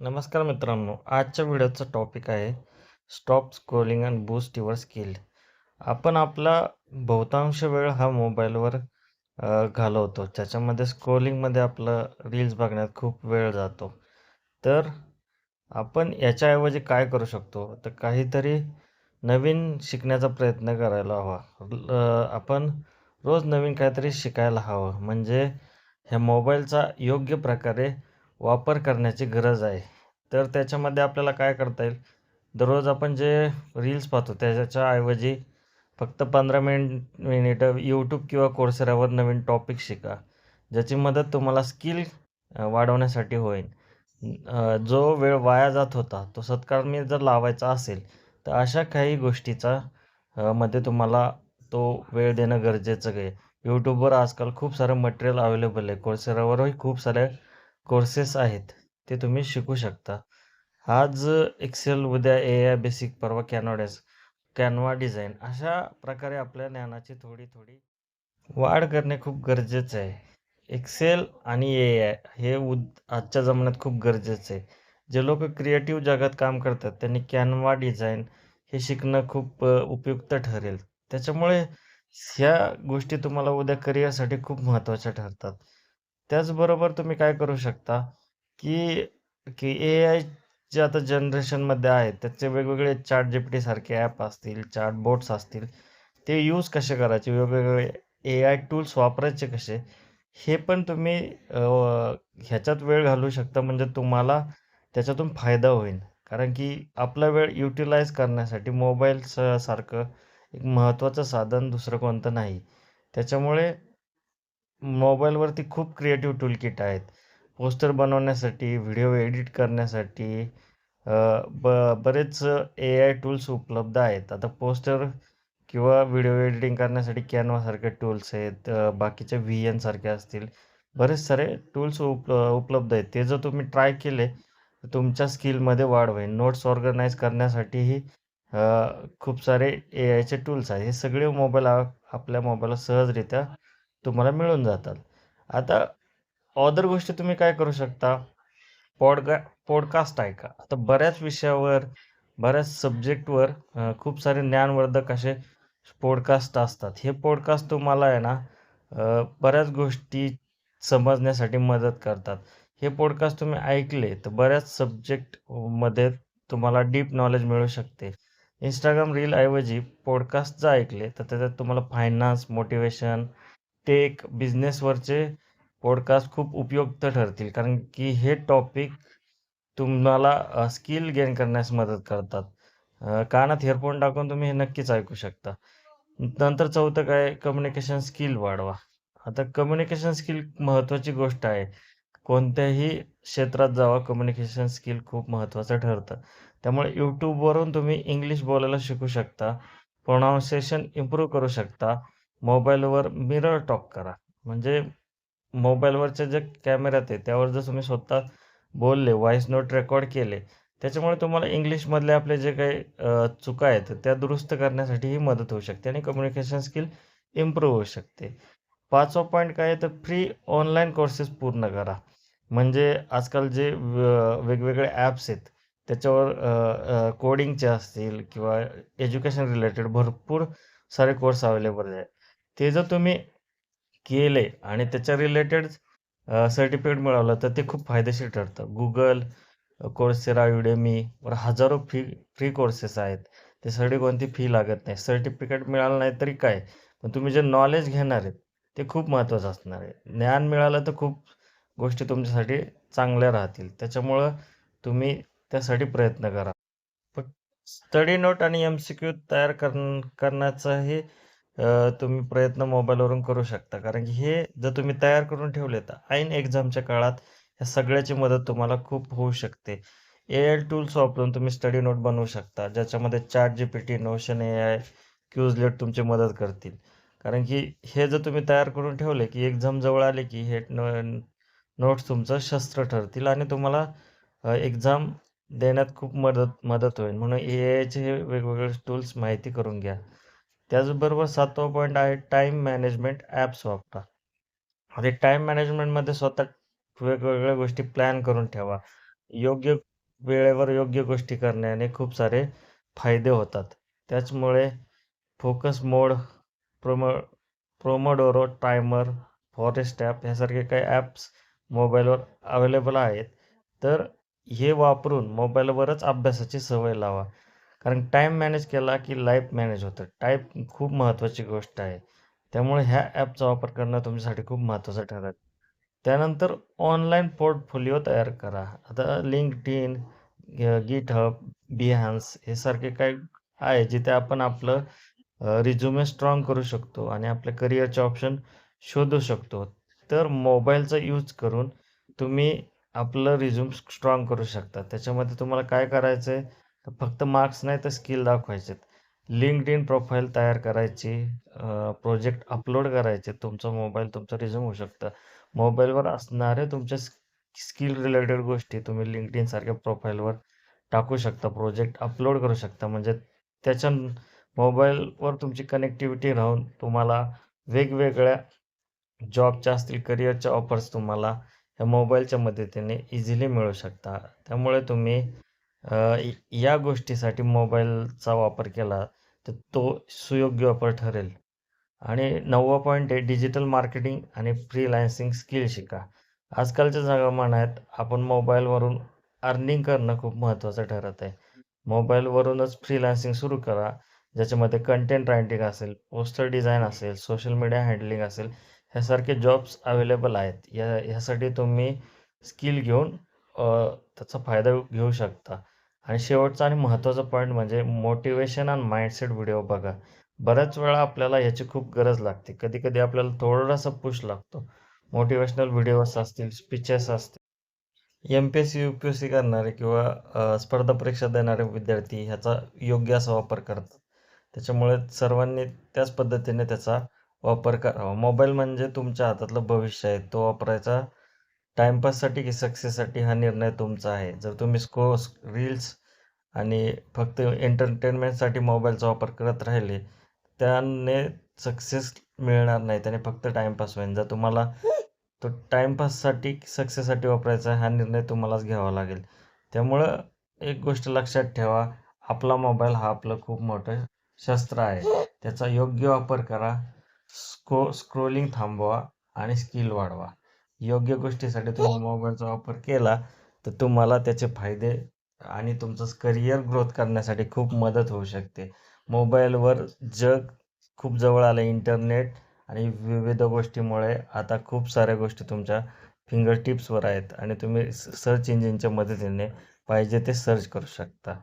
नमस्कार मित्रांनो आजच्या व्हिडिओचं टॉपिक आहे stop scrolling and boost your skill आपण आपला बहुतांश वेळ हा मोबाईलवर घालवतो. त्याच्यामध्ये स्क्रोलिंगमध्ये आपलं रील्स बघण्यात खूप वेळ जातो. तर आपण याच्याऐवजी काय करू शकतो? तर काहीतरी नवीन शिकण्याचा प्रयत्न करायला हवा. आपण रोज नवीन काहीतरी शिकायला हवं. म्हणजे ह्या मोबाईलचा योग्य प्रकारे वापर करण्याची गरज आहे. तर त्याच्यामध्ये आपल्याला काय करता येईल? दररोज आपण जे रील्स पाहतो त्याच्याच्या ऐवजी फक्त पंधरा मिनिट मिनिटं यूट्यूब किंवा कोर्सेरावर नवीन टॉपिक शिका ज्याची मदत तुम्हाला स्किल वाढवण्यासाठी होईल. जो वेळ वाया जात होता तो सत्कारणी जर लावायचा असेल तर अशा काही गोष्टीचा मध्ये तुम्हाला तो वेळ देणं गरजेचं आहे. यूट्यूबवर आजकाल खूप सारं मटेरियल अवेलेबल आहे. कोर्सेरावरही खूप सारे कोर्सेस आहेत ते तुम्ही शिकू शकता. आज एक्सेल उद्या ए आय बेसिक परवा कॅनॉडेस कॅनवा डिझाईन अशा प्रकारे आपल्या ज्ञानाची थोडी थोडी वाढ करणे खूप गरजेचं आहे. एक्सेल आणि ए आय हे उद आजच्या जमान्यात खूप गरजेचं आहे. जे लोक क्रिएटिव्ह जगात काम करतात त्यांनी कॅनवा डिझाईन हे शिकणं खूप उपयुक्त ठरेल. त्याच्यामुळे ह्या गोष्टी तुम्हाला उद्या करिअरसाठी खूप महत्त्वाच्या ठरतात. त्याचबरोबर तुम्ही काय करू शकता की की ए आय जे आता जनरेशनमध्ये आहेत त्याचे वेगवेगळे चार्ट जीपीटी सारखे ॲप असतील चार्ट बोट्स असतील ते यूज कसे करायचे? वेगवेगळे ए आय टूल्स वापरायचे कसे? हे पण तुम्ही ह्याच्यात वेळ घालवू शकता म्हणजे तुम्हाला त्याच्यातून फायदा होईल. कारण की आपला वेळ युटिलाइज करण्यासाठी मोबाईल स सारखं एक महत्त्वाचं साधन दुसरं कोणतं नाही. त्याच्यामुळे मोबाईलवरती खूप क्रिएटिव्ह टूलकिट आहेत. पोस्टर बनवण्यासाठी व्हिडिओ एडिट करण्यासाठी ब बरेच ए आय टूल्स उपलब्ध आहेत. आता पोस्टर किंवा व्हिडिओ एडिटिंग करण्यासाठी कॅनवासारखे टूल्स आहेत बाकीच्या बाकीचे व्ही एनसारखे असतील. बरेच सारे टूल्स उप उपलब्ध आहेत. ते जर तुम्ही ट्राय केले तर तुमच्या स्किलमध्ये वाढ होईल. नोट्स ऑर्गनाईज करण्यासाठीही खूप सारे ए आयचे टूल्स आहेत. हे सगळे मोबाईल आपल्या मोबाईलला सहजरित्या तुम्हाला मिळून जातात. आता ऑदर गोष्टी तुम्ही काय करू शकता? पॉडका पॉडकास्ट ऐका. आता बऱ्याच विषयावर बऱ्याच सब्जेक्टवर खूप सारे ज्ञानवर्धक असे पॉडकास्ट असतात. हे पॉडकास्ट तुम्हाला आहे ना बऱ्याच गोष्टी समजण्यासाठी मदत करतात. हे पॉडकास्ट तुम्ही ऐकले तर बऱ्याच सब्जेक्टमध्ये तुम्हाला डीप नॉलेज मिळू शकते. इंस्टाग्राम रील ऐवजी पॉडकास्ट जर ऐकले तर त्याच्यात तुम्हाला फायनान्स मोटिवेशन टेक बिझनेसवरचे पॉडकास्ट खूप उपयुक्त ठरतील. कारण की हे टॉपिक तुम्हाला स्किल गेन करण्यास मदत करतात. कानात हेडफोन टाकून तुम्ही हे नक्कीच ऐकू शकता. नंतर चौथं काय? कम्युनिकेशन स्किल वाढवा. आता कम्युनिकेशन स्किल महत्त्वाची गोष्ट आहे. कोणत्याही क्षेत्रात जावा कम्युनिकेशन स्किल खूप महत्त्वाचं ठरतं. त्यामुळे यूट्यूबवरून तुम्ही इंग्लिश बोलायला शिकू शकता. प्रोनाऊन्सिएशन इम्प्रूव्ह करू शकता. मोबाईलवर मिरर टॉक करा. म्हणजे मोबाईलवरचे जे कॅमेरा आहे त्यावर जर तुम्ही स्वतः बोलले व्हॉइस नोट रेकॉर्ड केले त्याच्यामुळे तुम्हाला इंग्लिशमधले आपले जे काही चुका आहेत त्या दुरुस्त करण्यासाठीही मदत होऊ शकते आणि कम्युनिकेशन स्किल इम्प्रूव्ह होऊ शकते. पाचवा पॉईंट काय आहे तर फ्री ऑनलाईन कोर्सेस पूर्ण करा. म्हणजे आजकाल जे वेगवेगळे ॲप्स आहेत त्याच्यावर कोडिंगचे असतील किंवा एज्युकेशन रिलेटेड भरपूर सारे कोर्स अवेलेबल आहे ते जर तुम्ही केले आणि त्याच्या रिलेटेड सर्टिफिकेट मिळवलं तर ते खूप फायदेशीर ठरतं. गुगल कोर्सेरा युडेमी वर हजारो फी फ्री कोर्सेस आहेत. त्यासाठी कोणती फी लागत नाही. सर्टिफिकेट मिळालं नाही तरी काय? पण तुम्ही जे नॉलेज घेणार आहेत ते खूप महत्त्वाचं असणार आहे. ज्ञान मिळालं तर खूप गोष्टी तुमच्यासाठी चांगल्या राहतील. त्याच्यामुळं तुम्ही त्यासाठी प्रयत्न करा. पण स्टडी नोट आणि एम सी क्यू तयार कर करण्याचाही तुम्ही प्रयत्न मोबाईलवरून करू शकता. कारण की हे जर तुम्ही तयार करून ठेवले तर ऐन एक्झामच्या काळात ह्या सगळ्याची मदत तुम्हाला खूप होऊ शकते. ए आय टूल्स वापरून तुम्ही स्टडी नोट बनवू शकता. ज्याच्यामध्ये chat G P T notion A I Quizlet तुमची मदत करतील. कारण की हे जर तुम्ही तयार करून ठेवले की एक्झाम जवळ आले की हे नोट्स तुमचं शस्त्र ठरतील आणि तुम्हाला एक्झाम देण्यात खूप मदत मदत होईल. म्हणून ए आयचे हे वेगवेगळे टूल्स माहिती करून घ्या. त्याचबरोबर सातवा पॉईंट आहे टाईम मॅनेजमेंट ॲप्स वापरा आता टाईम मॅनेजमेंटमध्ये स्वतः वेगवेगळ्या गोष्टी प्लॅन करून ठेवा योग्य वेळेवर योग्य गोष्टी करण्याने खूप सारे फायदे होतात. त्याचमुळे focus mode, promo pomodoro timer, forest app यासारखे काही ॲप्स मोबाईलवर अवेलेबल आहेत. तर हे वापरून मोबाईलवरच अभ्यासाची सवय लावा. कारण टाईम मॅनेज केला की लाईफ मॅनेज होतं. टाईप खूप महत्त्वाची गोष्ट आहे. त्यामुळे ह्या ॲपचा वापर करणं तुमच्यासाठी खूप महत्त्वाचं ठरत त्यानंतर ऑनलाईन पोर्टफोलिओ तयार करा. आता LinkedIn, अ, हब बिहान्स हे सारखे काही आहे जिथे आपण आपलं रिझ्युमे स्ट्राँग करू शकतो आणि आपल्या करिअरचे ऑप्शन शोधू शकतो. तर मोबाईलचा यूज करून तुम्ही आपलं रिझ्यूम स्ट्राँग करू शकता. त्याच्यामध्ये तुम्हाला काय करायचं आहे, फक्त मार्क्स नाही तर स्किल दाखवायचे आहेत. इन प्रोफाईल तयार करायची, प्रोजेक्ट अपलोड करायचे. तुमचा मोबाईल तुमचं रिझ्यूम होऊ शकतं. मोबाईलवर असणारे तुमच्या स्किल रिलेटेड गोष्टी तुम्ही LinkedIn सारख्या प्रोफाईलवर टाकू शकता. प्रोजेक्ट अपलोड करू शकता. म्हणजे त्याच्या मोबाईलवर तुमची कनेक्टिव्हिटी राहून तुम्हाला वेगवेगळ्या जॉबच्या असतील, करिअरच्या ऑफर्स तुम्हाला ह्या मोबाईलच्या मदतीने इझिली मिळू शकता. त्यामुळे तुम्ही या गोष्टीसाठी मोबाईलचा वापर केला तर तो सुयोग्य वापर ठरेल. आणि नववा पॉईंट आहे डिजिटल मार्केटिंग आणि फ्रीलान्सिंग स्किल शिका. आजकालच्या जमान्यात आपण मोबाईलवरून अर्निंग करणं खूप महत्त्वाचं ठरत आहे. मोबाईलवरूनच फ्रीलान्सिंग सुरू करा. ज्याच्यामध्ये कंटेंट रायटिंग असेल, पोस्टर डिझाईन असेल, सोशल मीडिया हँडलिंग असेल, ह्यासारखे जॉब्स अवेलेबल आहेत. या ह्यासाठी तुम्ही स्किल घेऊन त्याचा फायदा घेऊ शकता. आणि शेवटचा आणि महत्त्वाचा पॉईंट म्हणजे मोटिवेशन अँड माइंडसेट व्हिडिओ बघा. बऱ्याच वेळा आपल्याला याची खूप गरज लागते. कधी-कधी आपल्याला थोडासा पुश लागतो. मोटिवेशनल व्हिडिओज असतील, स्पीचेस असतील. एम-पी-एस-सी, यू-पी-एस-सी करणारे किंवा स्पर्धा परीक्षा देणारे विद्यार्थी ह्याचा योग्य असा वापर करतात. त्याच्यामुळे सर्वांनी त्याच पद्धतीने त्याचा वापर करावा. मोबाईल म्हणजे तुमच्या हातातलं भविष्य आहे. तो वापरायचा टाईमपाससाठी की सक्सेससाठी हा निर्णय तुमचा आहे. जर तुम्ही स्को रील्स आणि फक्त एंटरटेनमेंटसाठी मोबाईलचा वापर करत राहिले, त्याने सक्सेस मिळणार नाही. त्याने फक्त टाईमपास होईल. जर तुम्हाला तो टाईमपाससाठी, सक्सेससाठी वापरायचा आहे, हा निर्णय तुम्हालाच घ्यावा लागेल. त्यामुळं एक गोष्ट लक्षात ठेवा, आपला मोबाईल हा आपलं खूप मोठं शस्त्र आहे. त्याचा योग्य वापर करा. स्को स्क्रोलिंग थांबवा आणि स्किल वाढवा. योग्य गोष्टीसाठी तुम्ही मोबाईलचा वापर केला, तर तुम्हाला त्याचे फायदे आणि तुमचं करिअर ग्रोथ करण्यासाठी खूप मदत होऊ शकते. मोबाईलवर जग खूप जवळ आलं आहे. इंटरनेट आणि विविध गोष्टीमुळे आता खूप साऱ्या गोष्टी तुमच्या फिंगर टिप्सवर आहेत आणि तुम्ही सर्च इंजिनच्या मदतीने पाहिजे ते सर्च करू शकता.